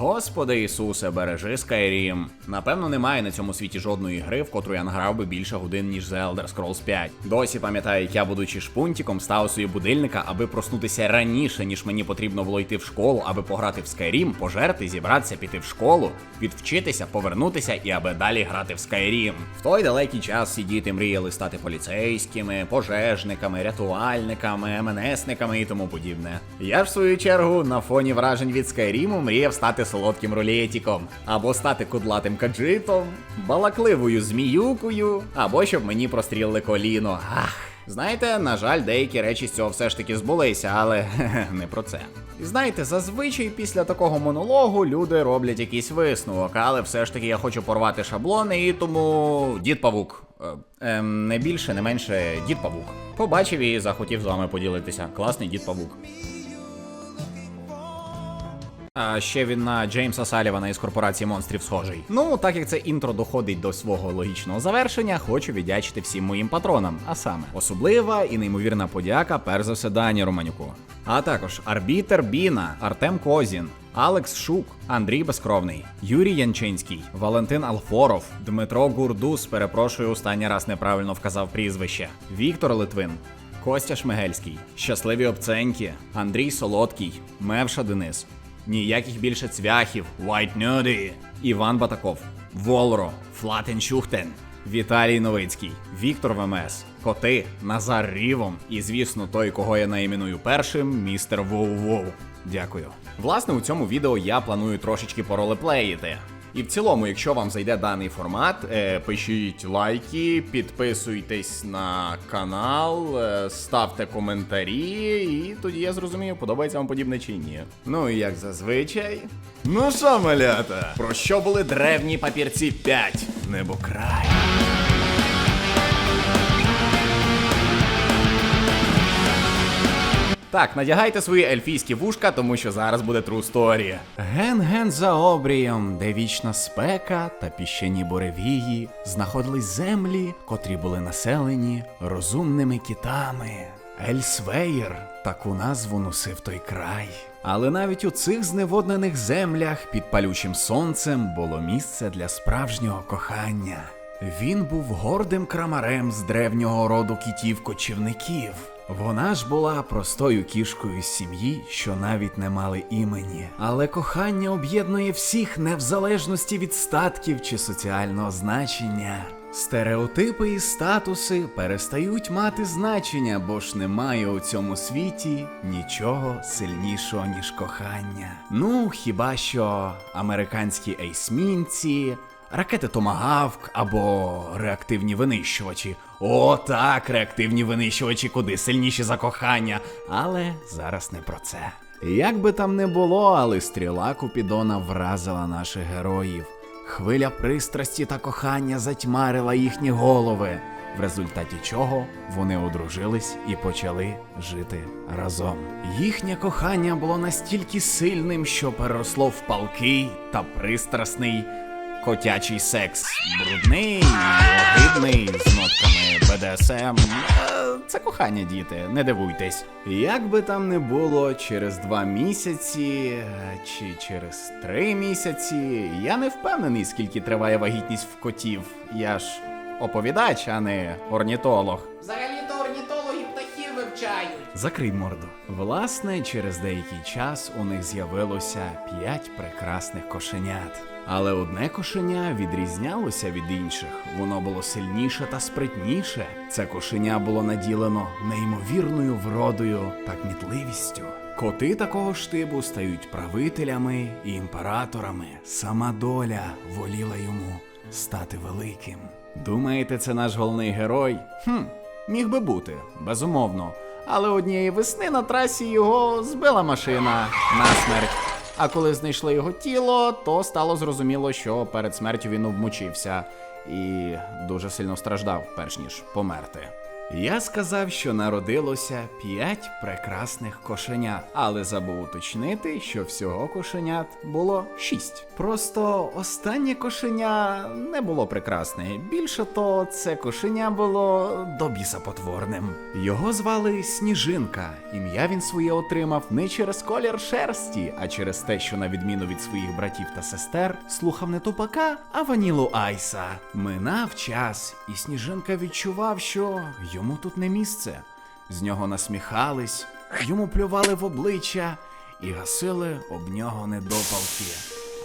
Господи Ісусе, бережи Skyrim. Напевно, немає на цьому світі жодної гри, в котру я награв би більше годин, ніж The Elder Scrolls 5. Досі пам'ятаю, як я, будучи шпунтіком, став собі будильника, аби проснутися раніше, ніж мені потрібно було йти в школу, аби пограти в Skyrim, пожерти, зібратися, піти в школу, відвчитися, повернутися і аби далі грати в Skyrim. В той далекий час ці діти мріяли стати поліцейськими, пожежниками, рятувальниками, МНСниками і тому подібне. Я ж в свою чергу на фоні вражень від Скайріму мріяв стати солодким рулетиком, або стати кудлатим каджитом, балакливою зміюкою, або щоб мені прострілили коліно. Ах. Знаєте, на жаль, деякі речі з цього все ж таки збулися, але не про це. І знаєте, зазвичай після такого монологу люди роблять якийсь висновок, але все ж таки я хочу порвати шаблони, і тому дід Павук. Е, ем, не більше, не менше, дід Павук. Побачив і захотів з вами поділитися. Класний дід Павук. А ще він на Джеймса Салівана із корпорації монстрів схожий. Ну, так як це інтро доходить до свого логічного завершення, хочу віддячити всім моїм патронам. А саме особлива і неймовірна подяка, перш за все, Дані Романюку. А також Арбітер Біна, Артем Козін. Алекс Шук, Андрій Безкровний, Юрій Янчинський, Валентин Алфоров, Дмитро Гурдус, перепрошую, останній раз неправильно вказав прізвище, Віктор Литвин, Костя Шмигельський, Щасливі обценьки, Андрій Солодкий, Мевша Денис, Ніяких більше цвяхів, White Nerdy, Іван Батаков, Волро, Флатеншухтен, Віталій Новицький, Віктор ВМС, Коти, Назар Рівом. І, звісно, той, кого я наіменую першим, містер Воу-Воу. Дякую. Власне, у цьому відео я планую трошечки поролеплеїти. І в цілому, якщо вам зайде даний формат, е, пишіть лайки, підписуйтесь на канал, е, ставте коментарі, і тоді я зрозумію, подобається вам подібне чи ні. Ну і як зазвичай. Ну що, малята? Про що були древні папірці 5? Небокрай. Так, надягайте свої ельфійські вушка, тому що зараз буде true story. Ген-ген за обрієм, де вічна спека та піщані буревії, знаходились землі, котрі були населені розумними кітами. Ельсвеєр таку назву носив той край. Але навіть у цих зневоднених землях під палючим сонцем було місце для справжнього кохання. Він був гордим крамарем з древнього роду кітів-кочівників. Вона ж була простою кішкою сім'ї, що навіть не мали імені. Але кохання об'єднує всіх не в залежності від статків чи соціального значення. Стереотипи і статуси перестають мати значення, бо ж немає у цьому світі нічого сильнішого, ніж кохання. Ну, хіба що американські ейсмінці, ракети Томагавк або реактивні винищувачі. О, так, реактивні винищувачі куди сильніші за кохання. Але зараз не про це. Як би там не було, але стріла Купідона вразила наших героїв. Хвиля пристрасті та кохання затьмарила їхні голови, в результаті чого вони одружились і почали жити разом. Їхнє кохання було настільки сильним, що переросло в палкий та пристрасний котячий секс. Брудний, огидний, з нотками БДСМ. Е, Це кохання, діти, не дивуйтесь. Як би там не було, через два місяці е, чи через три місяці, я не впевнений, скільки триває вагітність в котів. Я ж оповідач, а не орнітолог. Взагалі-то орнітологи птахів вивчають. Закрий морду. Власне, через деякий час у них з'явилося п'ять прекрасних кошенят. Але одне кошеня відрізнялося від інших. Воно було сильніше та спритніше. Це кошеня було наділено неймовірною вродою та кмітливістю. Коти такого штибу стають правителями і імператорами. Сама доля воліла йому стати великим. Думаєте, це наш головний герой? Хм, міг би бути, безумовно. Але однієї весни на трасі його збила машина на смерть. А коли знайшли його тіло, то стало зрозуміло, що перед смертю він обмучився і дуже сильно страждав, перш ніж померти. Я сказав, що народилося п'ять прекрасних кошенят, але забув уточнити, що всього кошенят було шість. Просто останнє кошеня не було прекрасне. Більше то, це кошеня було до біса потворним. Його звали Сніжинка. Ім'я він своє отримав не через колір шерсті, а через те, що на відміну від своїх братів та сестер, слухав не тупака, а ванілу Айса. Минав час, і Сніжинка відчував, що йому тут не місце. З нього насміхались, йому плювали в обличчя і гасили об нього недопалки.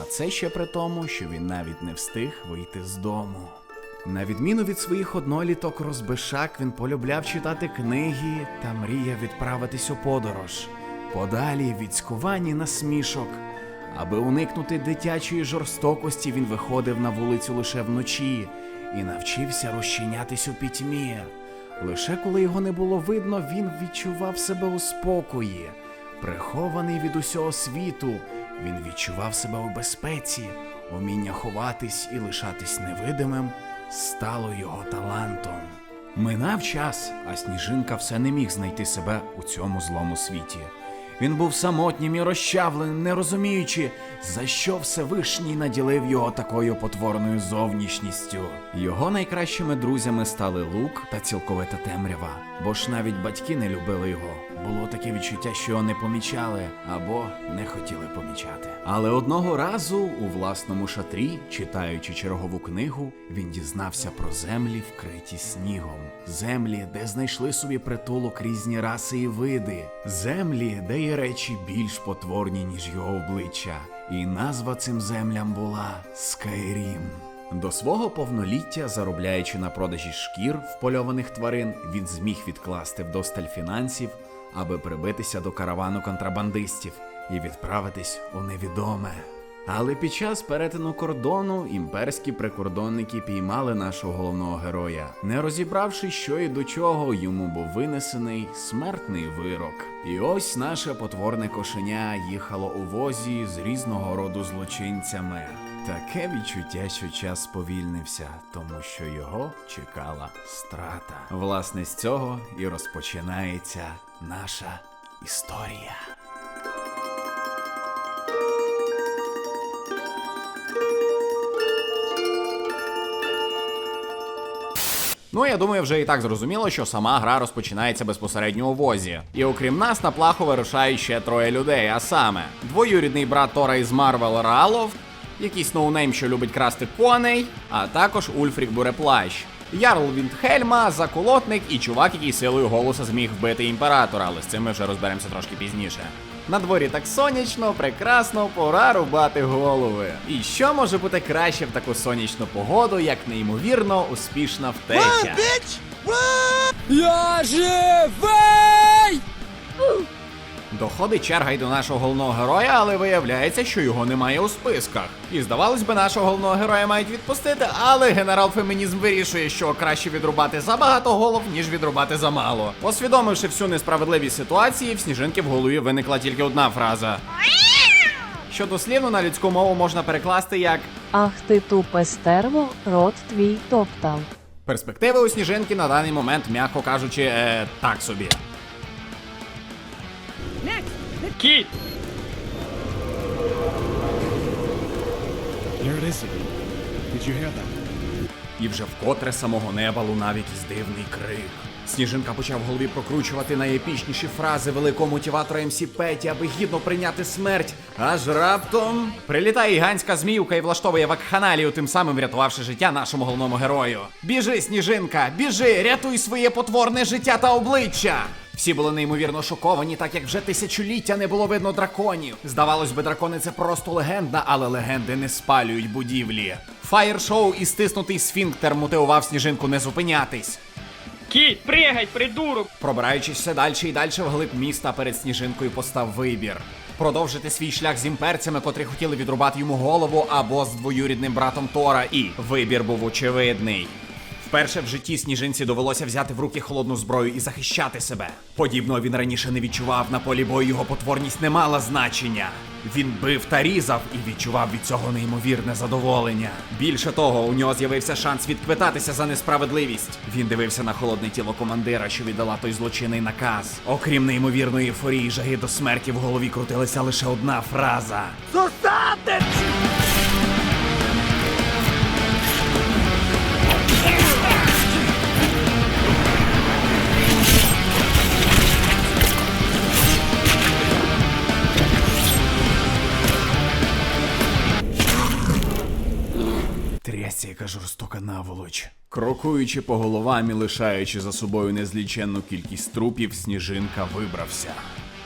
А це ще при тому, що він навіть не встиг вийти з дому. На відміну від своїх одноліток розбишак, він полюбляв читати книги та мріяв відправитись у подорож, подалі від скувань і насмішок. Аби уникнути дитячої жорстокості, він виходив на вулицю лише вночі і навчився розчинятись у пітьмі. Лише коли його не було видно, він відчував себе у спокої. Прихований від усього світу, він відчував себе у безпеці, уміння ховатись і лишатись невидимим стало його талантом. Минав час, а сніжинка все не міг знайти себе у цьому злому світі. Він був самотнім і розчавленим, не розуміючи, за що Всевишній наділив його такою потворною зовнішністю. Його найкращими друзями стали лук та цілковита темрява, бо ж навіть батьки не любили його. Було таке відчуття, що його не помічали або не хотіли помічати. Але одного разу у власному шатрі, читаючи чергову книгу, він дізнався про землі, вкриті снігом, землі, де знайшли собі притулок різні раси і види, землі, де є речі більш потворні, ніж його обличчя. І назва цим землям була Скайрім. До свого повноліття, заробляючи на продажі шкір впольованих тварин, він зміг відкласти вдосталь фінансів, аби прибитися до каравану контрабандистів і відправитись у невідоме. Але під час перетину кордону імперські прикордонники піймали нашого головного героя, не розібравши, що і до чого йому був винесений смертний вирок. І ось наше потворне кошеня їхало у возі з різного роду злочинцями. Таке відчуття, що час сповільнився, тому що його чекала страта. Власне, з цього і розпочинається наша історія. Ну, я думаю, вже і так зрозуміло, що сама гра розпочинається безпосередньо у возі. І окрім нас, на плаху вирушають ще троє людей, а саме двоюрідний брат Тора із Марвел Ралов, якийсь ноунейм, що любить красти коней, а також Ульфрік Буреплащ. Ярл Віндхельма, заколотник і чувак, який силою голоса зміг вбити імператора, але з цим ми вже розберемося трошки пізніше. На дворі так сонячно, прекрасно, пора рубати голови. І що може бути краще в таку сонячну погоду, як неймовірно успішна втеча? Я живий! Доходить черга й до нашого головного героя, але виявляється, що його немає у списках. І здавалось би, нашого головного героя мають відпустити, але генерал Фемінізм вирішує, що краще відрубати забагато голов, ніж відрубати замало. Посвідомивши всю несправедливість ситуації, в сніжинки в голові виникла тільки одна фраза. Що дослівно на людську мову можна перекласти як Ах ти тупе стерво, рот твій топтав. перспективи у сніжинки на даний момент, м'яко кажучи, е, так собі. Кіт! There it is again. Did you hear that? І вже вкотре самого неба лунав якийсь дивний крик. Сніжинка почав в голові прокручувати найепічніші фрази великого мотиватора МС Петі, аби гідно прийняти смерть. Аж раптом прилітає гігантська зміюка і влаштовує вакханалію, тим самим врятувавши життя нашому головному герою. Біжи, сніжинка, біжи, рятуй своє потворне життя та обличчя. Всі були неймовірно шоковані, так як вже тисячоліття не було видно драконів. Здавалось би, дракони це просто легенда, але легенди не спалюють будівлі. Фаєр-шоу і стиснутий сфінктер мотивував сніжинку не зупинятись. Кіт, пригай, придурок! Пробираючись все далі і далі вглиб міста перед сніжинкою постав вибір. Продовжити свій шлях з імперцями, котрі хотіли відрубати йому голову, або з двоюрідним братом Тора. І вибір був очевидний. Вперше в житті сніжинці довелося взяти в руки холодну зброю і захищати себе. Подібного він раніше не відчував. На полі бою його потворність не мала значення. Він бив та різав і відчував від цього неймовірне задоволення. Більше того, у нього з'явився шанс відквитатися за несправедливість. Він дивився на холодне тіло командира, що віддала той злочинний наказ. Окрім неймовірної ейфорії, жаги до смерті в голові крутилася лише одна фраза: Трясся, наволоч. Крокуючи по головам і лишаючи за собою незліченну кількість трупів, сніжинка вибрався.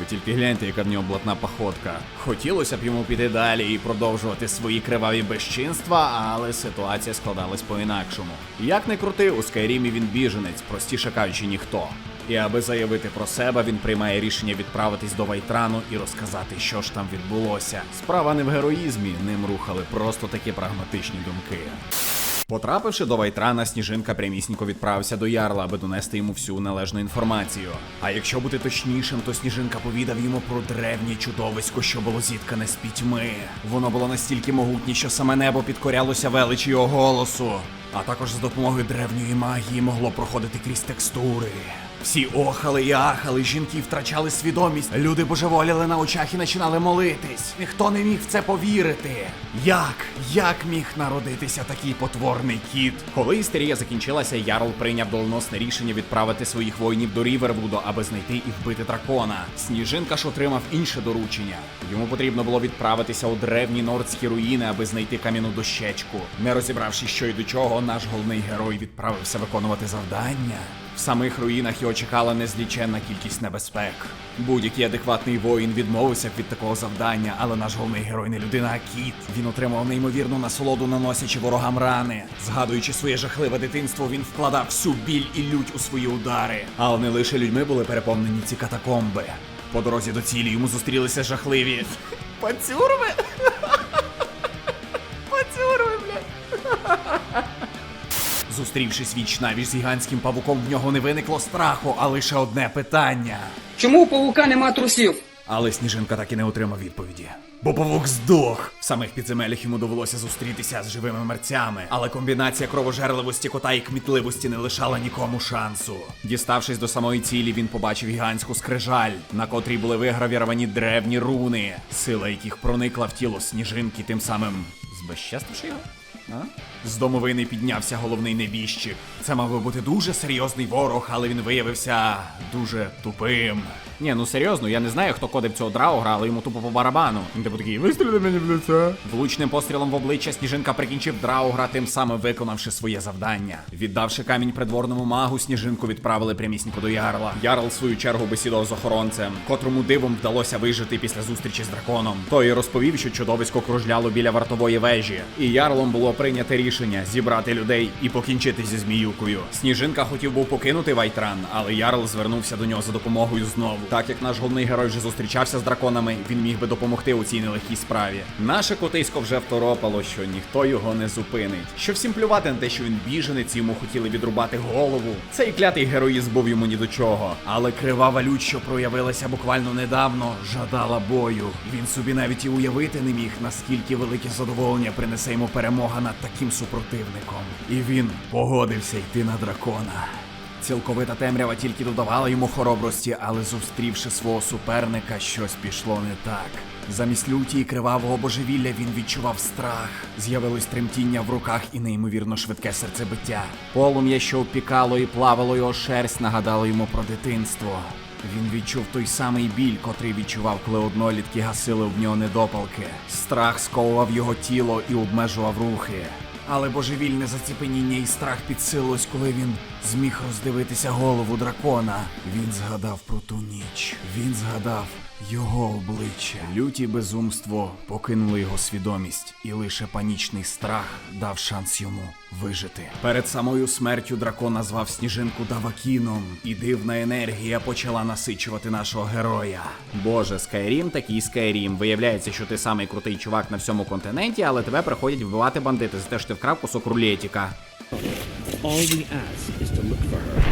Ви тільки гляньте, яка в нього блатна походка. Хотілося б йому піти далі і продовжувати свої криваві безчинства, але ситуація складалась по-інакшому. Як не крути, у Скайрімі він біженець, простіше кажучи, ніхто. І аби заявити про себе, він приймає рішення відправитись до Вайтрану і розказати, що ж там відбулося. Справа не в героїзмі, ним рухали просто такі прагматичні думки. Потрапивши до Вайтрана, сніжинка прямісінько відправився до Ярла, аби донести йому всю належну інформацію. А якщо бути точнішим, то сніжинка повідав йому про древнє чудовисько, що було зіткане з пітьми. Воно було настільки могутнє, що саме небо підкорялося величі його голосу. А також за допомогою древньої магії могло проходити крізь текстури. Всі охали і ахали, жінки втрачали свідомість, люди божеволіли на очах і починали молитись. Ніхто не міг в це повірити. Як? Як міг народитися такий потворний кіт? Коли істерія закінчилася, Ярл прийняв доленосне рішення відправити своїх воїнів до Рівервуду, аби знайти і вбити дракона. Сніжинка ж отримав інше доручення. Йому потрібно було відправитися у древні нордські руїни, аби знайти кам'яну дощечку. Не розібравши, що й до чого, наш головний герой відправився виконувати завдання. В самих руїнах його чекала незліченна кількість небезпек. Будь-який адекватний воїн відмовився б від такого завдання, але наш головний герой не людина, а кіт. Він отримав неймовірну насолоду, наносячи ворогам рани. Згадуючи своє жахливе дитинство, він вкладав всю біль і лють у свої удари. Але не лише людьми були переповнені ці катакомби. По дорозі до цілі йому зустрілися жахливі. Пацюрми? Зустрівшись віч навіч з гігантським павуком, в нього не виникло страху, а лише одне питання. Чому у павука нема трусів? Але сніжинка так і не отримав відповіді. Бо павук здох. В самих підземеллях йому довелося зустрітися з живими мерцями, але комбінація кровожерливості кота і кмітливості не лишала нікому шансу. Діставшись до самої цілі, він побачив гігантську скрижаль, на котрій були вигравіровані древні руни, сила яких проникла в тіло сніжинки, тим самим збезчестивши його. А? З домовини піднявся головний небіжчик. Це мав би бути дуже серйозний ворог, але він виявився дуже тупим. Ні, ну серйозно, я не знаю, хто кодив цього драугра, але йому тупо по барабану. Він типу такий, вистріли мені в лице. Влучним пострілом в обличчя сніжинка прикінчив драугра, тим самим виконавши своє завдання. Віддавши камінь придворному магу, сніжинку відправили прямісінько до Ярла. Ярл, в свою чергу, бесідував з охоронцем, котрому дивом вдалося вижити після зустрічі з драконом. Той розповів, що чудовисько кружляло біля вартової вежі, і ярлом було прийняте рішення зібрати людей і покінчити зі зміюкою. Сніжинка хотів був покинути Вайтран, але Ярл звернувся до нього за допомогою знову. Так як наш головний герой вже зустрічався з драконами, він міг би допомогти у цій нелегкій справі. Наше котисько вже второпало, що ніхто його не зупинить. Що всім плювати на те, що він біженець, йому хотіли відрубати голову. Цей клятий героїзм був йому ні до чого. Але кривава лють, що проявилася буквально недавно, жадала бою. Він собі навіть і уявити не міг, наскільки велике задоволення принесе йому перемога над таким супротивником. І він погодився йти на дракона. Цілковита темрява тільки додавала йому хоробрості, але зустрівши свого суперника, щось пішло не так. Замість люті і кривавого божевілля він відчував страх. З'явилось тремтіння в руках і неймовірно швидке серцебиття. Полум'я, що опікало і плавало його шерсть, нагадало йому про дитинство. Він відчув той самий біль, котрий відчував, коли однолітки гасили в нього недопалки. Страх сковував його тіло і обмежував рухи. Але божевільне заціпеніння і страх підсилилось, коли він зміг роздивитися голову дракона. Він згадав про ту ніч. Він згадав його обличчя. Люті безумство покинули його свідомість, і лише панічний страх дав шанс йому вижити. Перед самою смертю дракон назвав сніжинку Давакіном, і дивна енергія почала насичувати нашого героя. Боже, Скайрім такий Скайрім. Виявляється, що ти самий крутий чувак на всьому континенті, але тебе приходять вбивати бандити за те, що ти вкрав кусок рулетіка. All we ask is to look for her.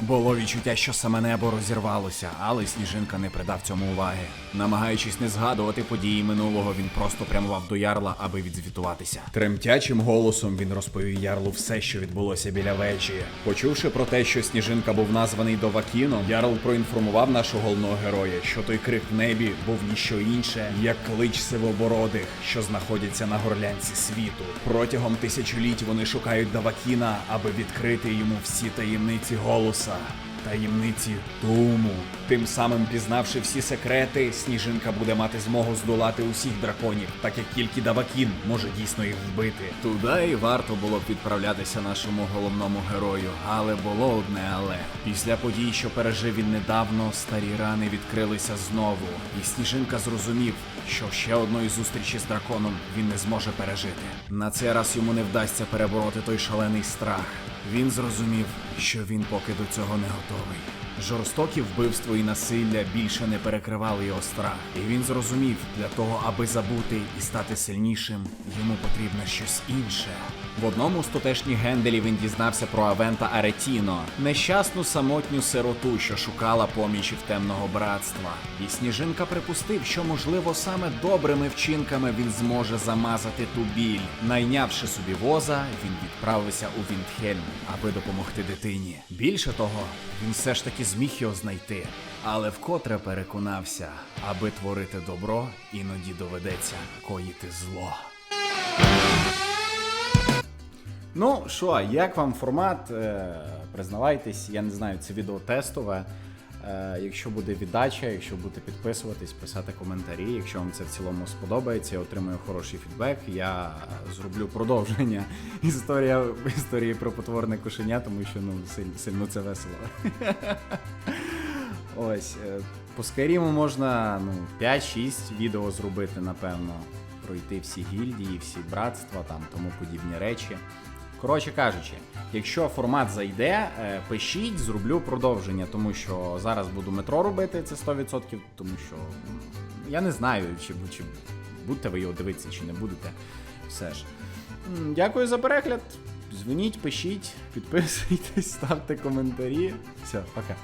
Було відчуття, що саме небо розірвалося, але сніжинка не придав цьому уваги. Намагаючись не згадувати події минулого, він просто прямував до ярла, аби відзвітуватися. Тремтячим голосом він розповів ярлу все, що відбулося біля вечі. Почувши про те, що сніжинка був названий Довакіном, ярл проінформував нашого головного героя, що той крик в небі був ніщо інше, як клич сивобородих, що знаходяться на горлянці світу. Протягом тисячоліть вони шукають Давакіна, аби відкрити йому всі таємниці голоса. Таємниці Думу. Тим самим пізнавши всі секрети, сніжинка буде мати змогу здолати усіх драконів, так як тільки Давакін може дійсно їх вбити. Туди і варто було б відправлятися нашому головному герою, але було одне але. Після подій, що пережив він недавно, старі рани відкрилися знову, і сніжинка зрозумів, що ще одної зустрічі з драконом він не зможе пережити. На цей раз йому не вдасться перебороти той шалений страх. Він зрозумів, що він поки до цього не готовий. Жорстокі вбивство і насилля більше не перекривали його страх, і він зрозумів, для того, аби забути і стати сильнішим, йому потрібно щось інше. В одному з тутешніх генделів він дізнався про Авента Аретіно, нещасну самотню сироту, що шукала помічі в темного братства. І сніжинка припустив, що можливо саме добрими вчинками він зможе замазати ту біль. Найнявши собі воза, він відправився у Віндхельм, аби допомогти дитині. Більше того, він все ж таки зміг його знайти, але вкотре переконався, аби творити добро, іноді доведеться коїти зло. Ну що, як вам формат? Е, признавайтесь, я не знаю, це відео тестове. Е, якщо буде віддача, якщо будете підписуватись, писати коментарі. Якщо вам це в цілому сподобається, я отримую хороший фідбек. Я зроблю продовження історія історії про потворне кошеня, тому що ну сильно, це весело. Ось е, по Скайріму можна ну 5-6 відео зробити, напевно, пройти всі гільдії, всі братства, там тому подібні речі. Коротше кажучи, якщо формат зайде, е, пишіть, зроблю продовження, тому що зараз буду метро робити, це 100%, тому що я не знаю, чи, чи будете ви його дивитися, чи не будете. Все ж. Дякую за перегляд. Дзвоніть, пишіть, підписуйтесь, ставте коментарі. Все, пока.